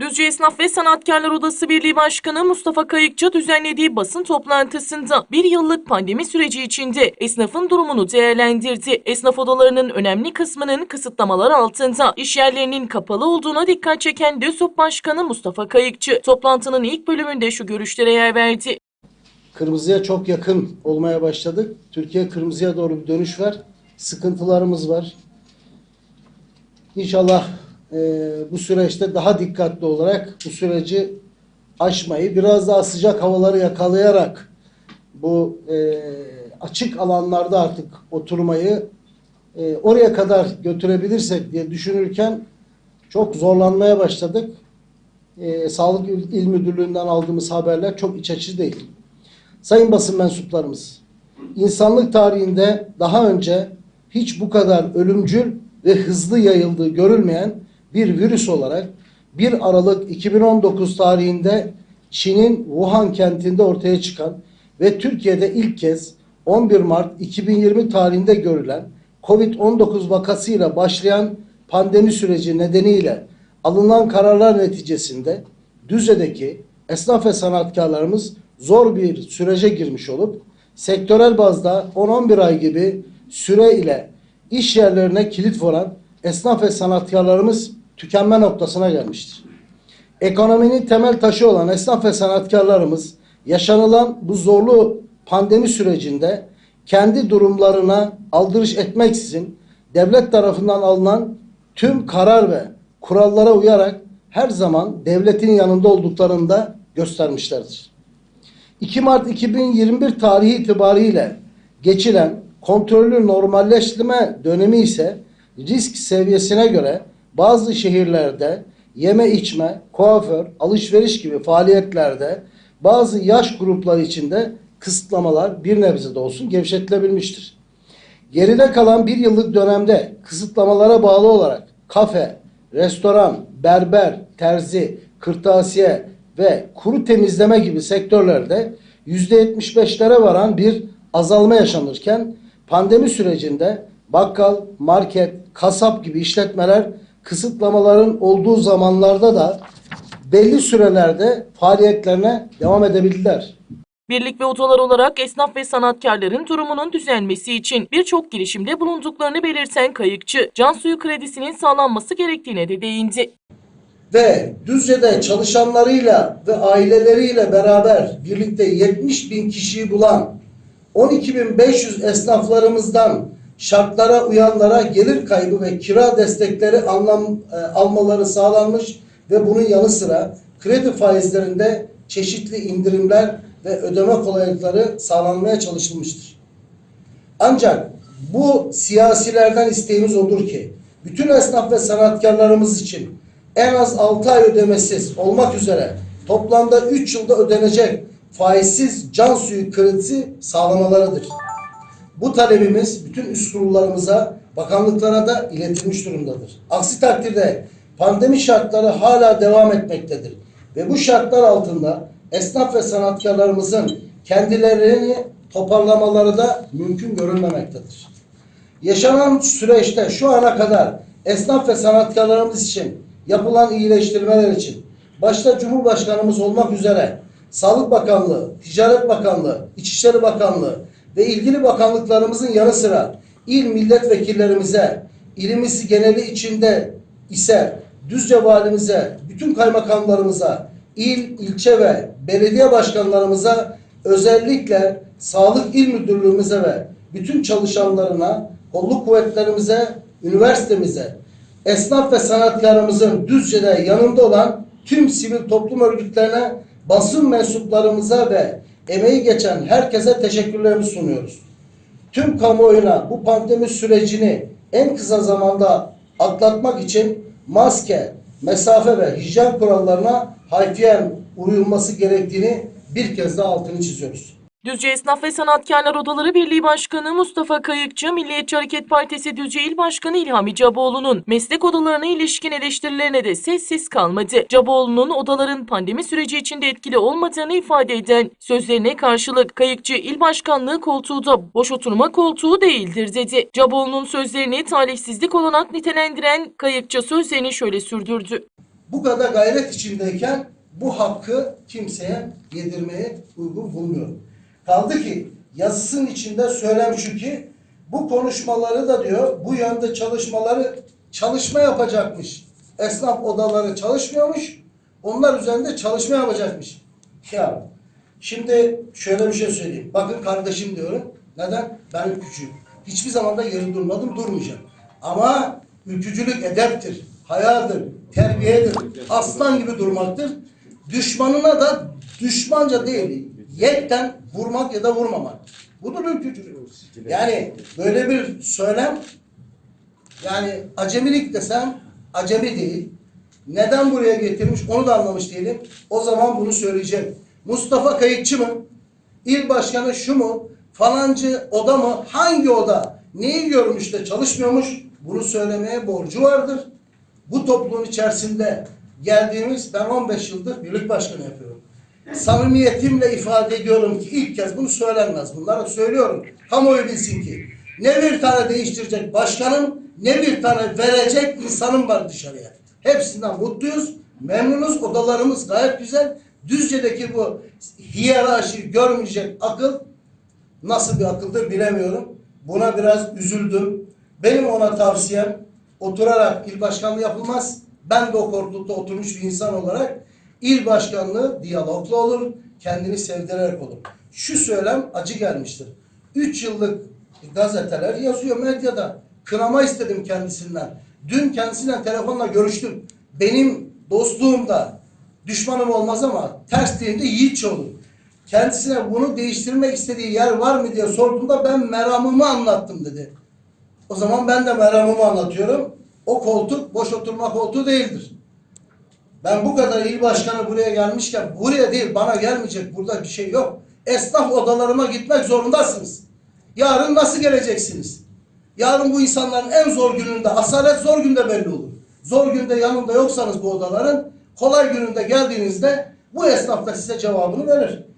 Düzce Esnaf ve Sanatkarlar Odası Birliği Başkanı Mustafa Kayıkçı düzenlediği basın toplantısında bir yıllık pandemi süreci içinde esnafın durumunu değerlendirdi. Esnaf odalarının önemli kısmının kısıtlamalar altında iş yerlerinin kapalı olduğuna dikkat çeken DÖSOP Başkanı Mustafa Kayıkçı toplantının ilk bölümünde şu görüşlere yer verdi. Kırmızıya çok yakın olmaya başladık. Türkiye kırmızıya doğru bir dönüş var. Sıkıntılarımız var. İnşallah e, bu süreçte daha dikkatli olarak bu süreci aşmayı, biraz daha sıcak havaları yakalayarak bu e, açık alanlarda artık oturmayı e, oraya kadar götürebilirsek diye düşünürken çok zorlanmaya başladık. E, Sağlık İl İl Müdürlüğü'nden aldığımız haberler çok iç açıcı değil. Sayın basın mensuplarımız, insanlık tarihinde daha önce hiç bu kadar ölümcül ve hızlı yayıldığı görülmeyen bir virüs olarak 1 Aralık 2019 tarihinde Çin'in Wuhan kentinde ortaya çıkan ve Türkiye'de ilk kez 11 Mart 2020 tarihinde görülen COVID-19 vakasıyla başlayan pandemi süreci nedeniyle alınan kararlar neticesinde Düzce'deki esnaf ve sanatkarlarımız zor bir sürece girmiş olup sektörel bazda 10-11 ay gibi süre ile iş yerlerine kilit vuran esnaf ve sanatkarlarımız tükenme noktasına gelmiştir. Ekonominin temel taşı olan esnaf ve sanatkarlarımız yaşanılan bu zorlu pandemi sürecinde kendi durumlarına aldırış etmeksizin devlet tarafından alınan tüm karar ve kurallara uyarak her zaman devletin yanında olduklarını da göstermişlerdir. 2 Mart 2021 tarihi itibariyle geçilen kontrollü normalleştirme dönemi ise risk seviyesine göre bazı şehirlerde yeme içme, kuaför, alışveriş gibi faaliyetlerde bazı yaş grupları içinde kısıtlamalar bir nebze de olsun gevşetilebilmiştir. Geride kalan bir yıllık dönemde kısıtlamalara bağlı olarak kafe, restoran, berber, terzi, kırtasiye ve kuru temizleme gibi sektörlerde %75'lere varan bir azalma yaşanırken pandemi sürecinde bakkal, market, kasap gibi işletmeler kısıtlamaların olduğu zamanlarda da belli sürelerde faaliyetlerine devam edebildiler. Birlik ve odalar olarak esnaf ve sanatkarların durumunun düzelmesi için birçok girişimde bulunduklarını belirten Kayıkçı, can suyu kredisinin sağlanması gerektiğine de değindi. ve Düzce'de çalışanlarıyla ve aileleriyle beraber birlikte 70 bin kişiyi bulan 12.500 esnaflarımızdan şartlara uyanlara gelir kaybı ve kira destekleri anlam, e, almaları sağlanmış ve bunun yanı sıra kredi faizlerinde çeşitli indirimler ve ödeme kolaylıkları sağlanmaya çalışılmıştır. Ancak bu siyasilerden isteğimiz odur ki bütün esnaf ve sanatkarlarımız için en az 6 ay ödemesiz olmak üzere toplamda 3 yılda ödenecek faizsiz can suyu kredisi sağlamalarıdır. Bu talebimiz bütün üst kurullarımıza, bakanlıklara da iletilmiş durumdadır. Aksi takdirde pandemi şartları hala devam etmektedir. Ve bu şartlar altında esnaf ve sanatkarlarımızın kendilerini toparlamaları da mümkün görülmemektedir. Yaşanan süreçte şu ana kadar esnaf ve sanatkarlarımız için yapılan iyileştirmeler için başta Cumhurbaşkanımız olmak üzere Sağlık Bakanlığı, Ticaret Bakanlığı, İçişleri Bakanlığı ve ilgili bakanlıklarımızın yanı sıra il milletvekillerimize, ilimiz geneli içinde ise Düzce valimize, bütün kaymakamlarımıza, il, ilçe ve belediye başkanlarımıza özellikle Sağlık İl Müdürlüğümüze ve bütün çalışanlarına, kolluk kuvvetlerimize, üniversitemize, esnaf ve sanatkarımızın Düzce'de yanında olan tüm sivil toplum örgütlerine, basın mensuplarımıza ve emeği geçen herkese teşekkürlerimizi sunuyoruz. Tüm kamuoyuna bu pandemi sürecini en kısa zamanda atlatmak için maske, mesafe ve hijyen kurallarına hayfiyen uyulması gerektiğini bir kez daha altını çiziyoruz. Düzce Esnaf ve Sanatkarlar Odaları Birliği Başkanı Mustafa Kayıkçı, Milliyetçi Hareket Partisi Düzce İl Başkanı İlhami Caboğlu'nun meslek odalarına ilişkin eleştirilerine de sessiz kalmadı. Caboğlu'nun odaların pandemi süreci içinde etkili olmadığını ifade eden sözlerine karşılık Kayıkçı İl Başkanlığı koltuğu da boş oturma koltuğu değildir dedi. Caboğlu'nun sözlerini talihsizlik olarak nitelendiren Kayıkçı sözlerini şöyle sürdürdü. bu kadar gayret içindeyken bu hakkı kimseye yedirmeye uygun bulmuyorum. Kaldı ki yazısının içinde söylem şu ki bu konuşmaları da diyor bu yönde çalışmaları çalışma yapacakmış. Esnaf odaları çalışmıyormuş. Onlar üzerinde çalışma yapacakmış. Ya şimdi şöyle bir şey söyleyeyim. Bakın kardeşim diyorum. Neden? Ben ülkücüyüm. Hiçbir zaman da yeri durmadım, durmayacağım. Ama ülkücülük edeptir, hayadır, terbiyedir. Aslan gibi durmaktır. Düşmanına da düşmanca değil, yekten vurmak ya da vurmamak. Budur ülkücülük. Yani böyle bir söylem yani acemilik desem acemi değil. Neden buraya getirmiş onu da anlamış değilim. O zaman bunu söyleyeceğim. Mustafa Kayıkçı mı? İl başkanı şu mu? Falancı oda mı? Hangi oda? Neyi görmüş de çalışmıyormuş? Bunu söylemeye borcu vardır. Bu topluluğun içerisinde geldiğimiz ben 15 yıldır birlik başkanı yapıyorum. Samimiyetimle ifade ediyorum ki ilk kez bunu söylenmez. Bunları söylüyorum. Kamuoyu bilsin ki ne bir tane değiştirecek başkanım ne bir tane verecek insanım var dışarıya. Hepsinden mutluyuz, memnunuz, odalarımız gayet güzel. Düzce'deki bu hiyerarşi görmeyecek akıl nasıl bir akıldır bilemiyorum. Buna biraz üzüldüm. Benim ona tavsiyem oturarak il başkanlığı yapılmaz. Ben de o koltukta oturmuş bir insan olarak il başkanlığı diyalogla olur, kendini sevdirerek olur. Şu söylem acı gelmiştir. Üç yıllık gazeteler yazıyor medyada. Kınama istedim kendisinden. Dün kendisiyle telefonla görüştüm. Benim dostluğum da düşmanım olmaz ama ters deyince yiğitçe olur. Kendisine bunu değiştirmek istediği yer var mı diye sorduğumda ben meramımı anlattım dedi. O zaman ben de meramımı anlatıyorum. O koltuk boş oturma koltuğu değildir. Ben bu kadar il başkanı buraya gelmişken buraya değil bana gelmeyecek burada bir şey yok. Esnaf odalarıma gitmek zorundasınız. Yarın nasıl geleceksiniz? Yarın bu insanların en zor gününde, asalet zor günde belli olur. Zor günde yanında yoksanız bu odaların, kolay gününde geldiğinizde bu esnaf da size cevabını verir.